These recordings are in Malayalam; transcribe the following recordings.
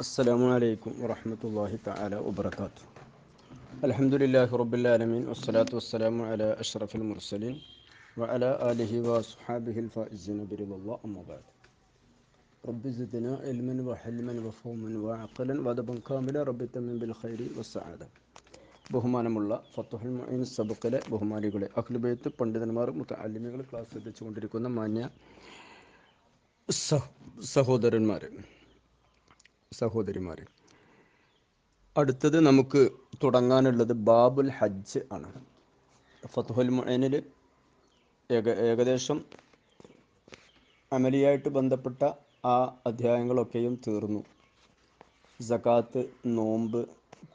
السلام عليكم ورحمة الله تعالى وبركاته الحمد لله رب العالمين والصلاة والسلام على أشرف المرسلين وعلى آله وصحابه الفائزين برضا الله أما بعد رب زدنا علما وحلما وفهما وعقلا وأدبا كاملا رب تمن بالخير والسعادة ബഹുമാനമുള്ള ഫത്തുഹുൽ മൊയ്ൻ സബക്കിലെ ബഹുമാനികളെ അഖിലുബൈത്ത് പണ്ഡിതന്മാർ മുത്തല്ലിമികൾ ക്ലാസ് ശ്രദ്ധിച്ചുകൊണ്ടിരിക്കുന്ന മാന്യ സഹോദരന്മാർ സഹോദരിമാർ അടുത്തത് നമുക്ക് തുടങ്ങാനുള്ളത് ബാബുൽ ഹജ്ജ് ആണ്. ഫത്തുഹുൽ മൊയ്നിൽ ഏക ഏകദേശം അമലിയായിട്ട് ബന്ധപ്പെട്ട ആ അധ്യായങ്ങളൊക്കെയും തീർന്നു. സകാത്ത് നോമ്പ്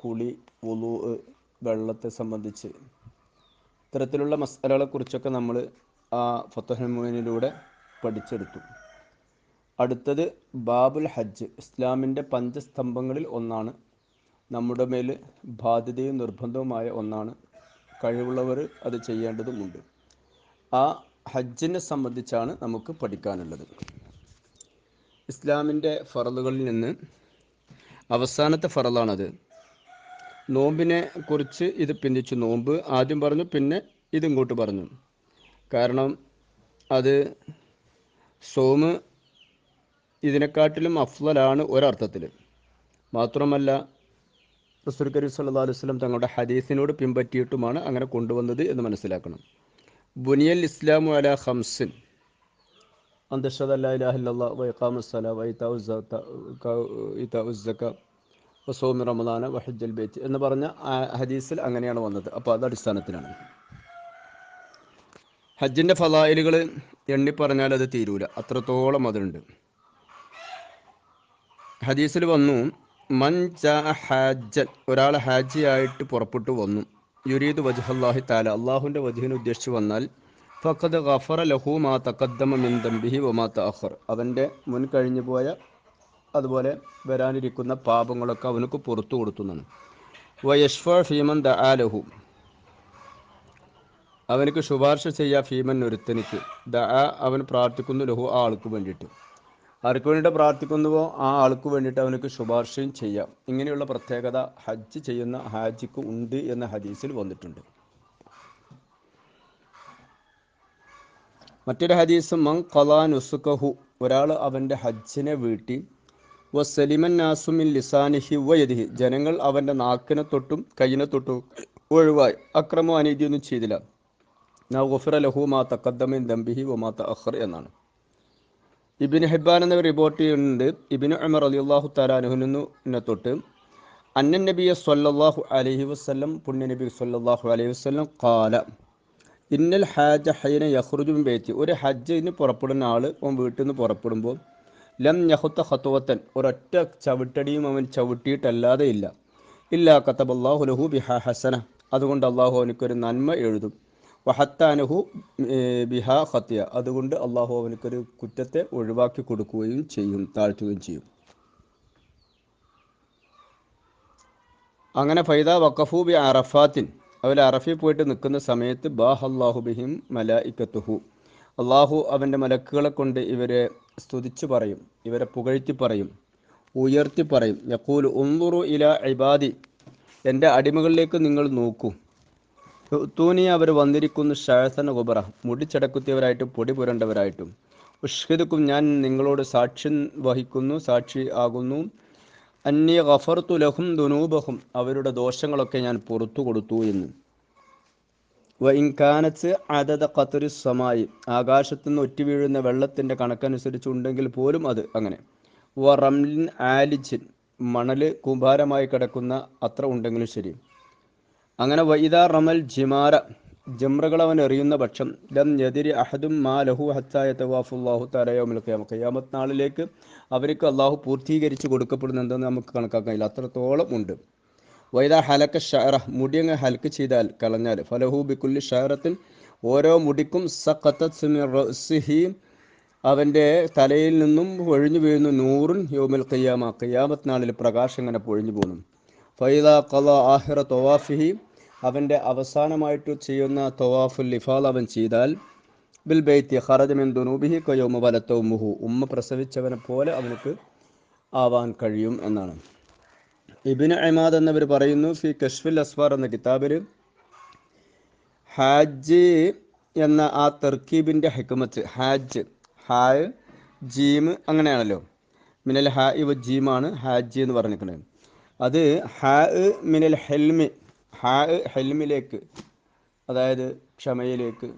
കുളി വുളു വെള്ളത്തെ സംബന്ധിച്ച്. ഇത്തരത്തിലുള്ള മസാലകളെക്കുറിച്ചൊക്കെ നമ്മൾ ആ ഫത്തുഹുൽ മൊയ്നിലൂടെ പഠിച്ചെടുത്തു. അടുത്തത് ബാബുൽ ഹജ്ജ് ഇസ്ലാമിന്റെ പഞ്ചസ്തംഭങ്ങളിൽ ഒന്നാണ്. നമ്മുടെ മേൽ ബാധ്യതയും നിർബന്ധവുമായ ഒന്നാണ്. കഴിവുള്ളവർ അത് ചെയ്യേണ്ടതുമുണ്ട്. ആ ഹജ്ജിനെ സംബന്ധിച്ചാണ് നമുക്ക് പഠിക്കാനുള്ളത്. ഇസ്ലാമിന്റെ ഫറലുകളിൽ നിന്ന് അവസാനത്തെ ഫറലാണത്. നോമ്പിനെ കുറിച്ച് ഇത് പിന്തിച്ചു. നോമ്പ് ആദ്യം പറഞ്ഞു പിന്നെ ഇതിങ്ങോട്ട് പറഞ്ഞു. കാരണം അത് സോമ് ഇതിനെക്കാട്ടിലും അഫ്ലലാണ് ഒരർത്ഥത്തിൽ മാത്രമല്ല റസൂൽ കരീം സല്ലാ അലൈഹി സ്വലം തങ്ങളുടെ ഹദീസിനോട് പിൻപറ്റിയിട്ടുമാണ് അങ്ങനെ കൊണ്ടുവന്നത് എന്ന് മനസ്സിലാക്കണം. ബുനിയൽ ഇസ്ലാമു അല ഹംസിൻ റമദാന വഹജ്ജൽ എന്ന് പറഞ്ഞ ഹദീസിൽ അങ്ങനെയാണ് വന്നത്. അപ്പോൾ അത് അടിസ്ഥാനത്തിലാണ്. ഹജ്ജിന്റെ ഫലായിലുകൾ എണ്ണി പറഞ്ഞാൽ അത് തീരൂല. അത്രത്തോളം അതുണ്ട് ഹദീസിൽ വന്നു മൻ ഹാജൻ ഒരാൾ ഹാജിയായിട്ട് പുറപ്പെട്ടു വന്നു. യുരീദ് വജുഹല്ലാഹി താല അള്ളാഹുവിന്റെ വജുഹിനെ ഉദ്ദേശിച്ച് വന്നാൽ ഫഖദ് ഗഫറ ലഹു മാ തക്കദ്ദമ മിൻ ദംബിഹി വമാ തഅഖർ. അവന്റെ മുൻ കഴിഞ്ഞു പോയ അതുപോലെ വരാനിരിക്കുന്ന പാപങ്ങളൊക്കെ അവനക്ക് പുറത്തു കൊടുത്തുന്നാണ് വയഷ്ഫ ഫീമൻ ദ അവനക്ക് ശുപാർശ ചെയ്യാ ഫീമൻ ഒരുത്തനിക്ക്. ദ അവൻ പ്രാർത്ഥിക്കുന്നു ലഹു ആൾക്ക് വേണ്ടിയിട്ട്. ആർക്ക് വേണ്ടിയിട്ട് പ്രാർത്ഥിക്കുന്നുവോ ആ ആൾക്ക് വേണ്ടിയിട്ട് അവനക്ക് ശുപാർശയും ചെയ്യാം. ഇങ്ങനെയുള്ള പ്രത്യേകത ഹജ്ജ് ചെയ്യുന്ന ഹാജിക്ക് ഉണ്ട് എന്ന ഹദീസിൽ വന്നിട്ടുണ്ട്. മറ്റൊരു ഹദീസ് ഖലാൻ ഒരാൾ അവന്റെ ഹജ്ജിനെ വീട്ടി വ സലിമൻ നാസുമിൻ ലിസാനിഹി വയദിഹി ജനങ്ങൾ അവന്റെ നാക്കിനെ തൊട്ടും കയ്യിനെ തൊട്ടും ഒഴിവായി അക്രമോ അനീതിയൊന്നും ചെയ്തില്ല. നാ ഗുഫിറ ലഹു മാ തക്കദ്ദമിൻ ദംബിഹി മാ തഅഖർ എന്നാണ്. ഇബിന് ഹിബാൻ എന്നിവർ റിപ്പോർട്ട് ചെയ്യുന്നുണ്ട്. ഇബിന് ഉമർ അലി അള്ളാഹു താലാനുഹുനെ തൊട്ട്. അന്നൻ നബിയ സല്ലല്ലാഹു അലഹി വസ്ലം പുണ്യ നബി സല്ലല്ലാഹു അലൈഹി വസ്ലം കാല ഇന്നൽ ഹാജ ഹൈന യഹ്റുജും ബേച്ച് ഒരു ഹജ്ജിന് പുറപ്പെടുന്ന ആൾ അവൻ വീട്ടിൽ നിന്ന് പുറപ്പെടുമ്പോൾ ലം യഹുത്ത ഹത്തുവത്തൻ ഒരൊറ്റ ചവിട്ടടിയും അവൻ ചവിട്ടിയിട്ടല്ലാതെ ഇല്ല. ഇല്ലാ അള്ളാഹു ലഹു ബിഹ ഹസന. അതുകൊണ്ട് അള്ളാഹു അവനക്കൊരു നന്മ എഴുതും. വഹത്താനഹു ബിഹ ഹത്യ അതുകൊണ്ട് അള്ളാഹു അവനക്കൊരു കുറ്റത്തെ ഒഴിവാക്കി കൊടുക്കുകയും ചെയ്യും താഴ്ത്തുകയും ചെയ്യും. അങ്ങനെ ഫൈദ വഖഫു ബി അറഫാത്തിൻ. അവർ അറഫിൽ പോയിട്ട് നിൽക്കുന്ന സമയത്ത് ബാഹ് അള്ളാഹു ബിഹിം മലായിക്കത്തുഹു. അള്ളാഹു അവന്റെ മലക്കുകളെ കൊണ്ട് ഇവരെ സ്തുതിച്ചു പറയും ഇവരെ പുകഴ്ത്തി പറയും ഉയർത്തി പറയും. യക്കൂൽ ഉന്തുറു ഇല ഇബാദി. എന്റെ അടിമകളിലേക്ക് നിങ്ങൾ നോക്കൂ. തൂനി അവർ വന്നിരിക്കുന്നു ഷാസന ഗുബറ. മുടിച്ചടക്കുത്തിയവരായിട്ടും പൊടി പുരണ്ടവരായിട്ടും. ഉഷ്ഹിദുക്കും ഞാൻ നിങ്ങളോട് സാക്ഷ്യം വഹിക്കുന്നു സാക്ഷി ആകുന്നു. അന്യ ഗഫർത്തു ലഹും ദുനൂബഹും. അവരുടെ ദോഷങ്ങളൊക്കെ ഞാൻ പുറത്തു കൊടുത്തു എന്ന്. വ ഇൻകാനത്ത് അതത ഖത്തറി സമായി. ആകാശത്തു നിന്ന് ഒറ്റ വീഴുന്ന വെള്ളത്തിന്റെ കണക്കനുസരിച്ചുണ്ടെങ്കിൽ പോലും അത് അങ്ങനെ. വ റംലിൻ ആലിജിൻ. മണൽ കുംഭാരമായി കിടക്കുന്ന അത്ര ഉണ്ടെങ്കിലും ശരി. അങ്ങനെ വൈദാ റമൽ ജിമാര ജമ്രകൾ അവൻ എറിയുന്ന പക്ഷം ലം യതിരി അഹദും മാ ലഹു ഹത്തായ തവാഫുല്ലാഹു തലയോമിൽ ഖിയാമ ഖിയാമത്ത്. നാളിലേക്ക് അവർക്ക് അള്ളാഹു പൂർത്തീകരിച്ച് കൊടുക്കപ്പെടുന്നുണ്ടെന്ന് നമുക്ക് കണക്കാക്കാൻ ഇല്ല അത്രത്തോളം ഉണ്ട്. വൈദ ഹലക്ക ഷഹറ മുടിയങ്ങ് ഹൽക്ക് ചെയ്താൽ കളഞ്ഞാൽ ഫലഹു ബിക്കുല്ലി ഷഹറത്തിൽ ഓരോ മുടിക്കും സഖത്തി അവന്റെ തലയിൽ നിന്നും ഒഴിഞ്ഞു വീഴുന്നു നൂറുൻ യോമിൽ ഖിയാമ ഖിയാമത്ത് നാളിൽ പ്രകാശം ഇങ്ങനെ പൊഴിഞ്ഞു പോകുന്നു ഫൈദ കല ആഹിറ തൊവാഫിഹി അവന്റെ അവസാനമായിട്ട് ചെയ്യുന്ന തൊവാഫുൽ ലിഫാൽ അവൻ ചെയ്താൽ ബിൽ ബൈത്തി ഖറജമിൻ ദുനൂബിഹി കയോമ മുഹു ഉമ്മ പ്രസവിച്ചവനെ പോലെ അവനക്ക് ആവാൻ കഴിയും എന്നാണ്. ഇബിന് അഹ്മാദ് എന്നവർ പറയുന്നു ഫി കശ്ഫുൽ അസ്വാർ എന്ന കിതാബിൽ ഹാജ് എന്ന ആ തെർക്കീബിന്റെ ഹെക്കുമത്ത് ഹാജ് ഹായ് ജീം അങ്ങനെയാണല്ലോ. മിനൽ ഹാ ഇവ ജീമാണ് ഹാജ് എന്ന് പറഞ്ഞിരിക്കുന്നത്. അത് ഹാ മിനൽ ഹെൽമി ഹാ ഹെൽമിലേക്ക് അതായത് ക്ഷമയിലേക്ക്.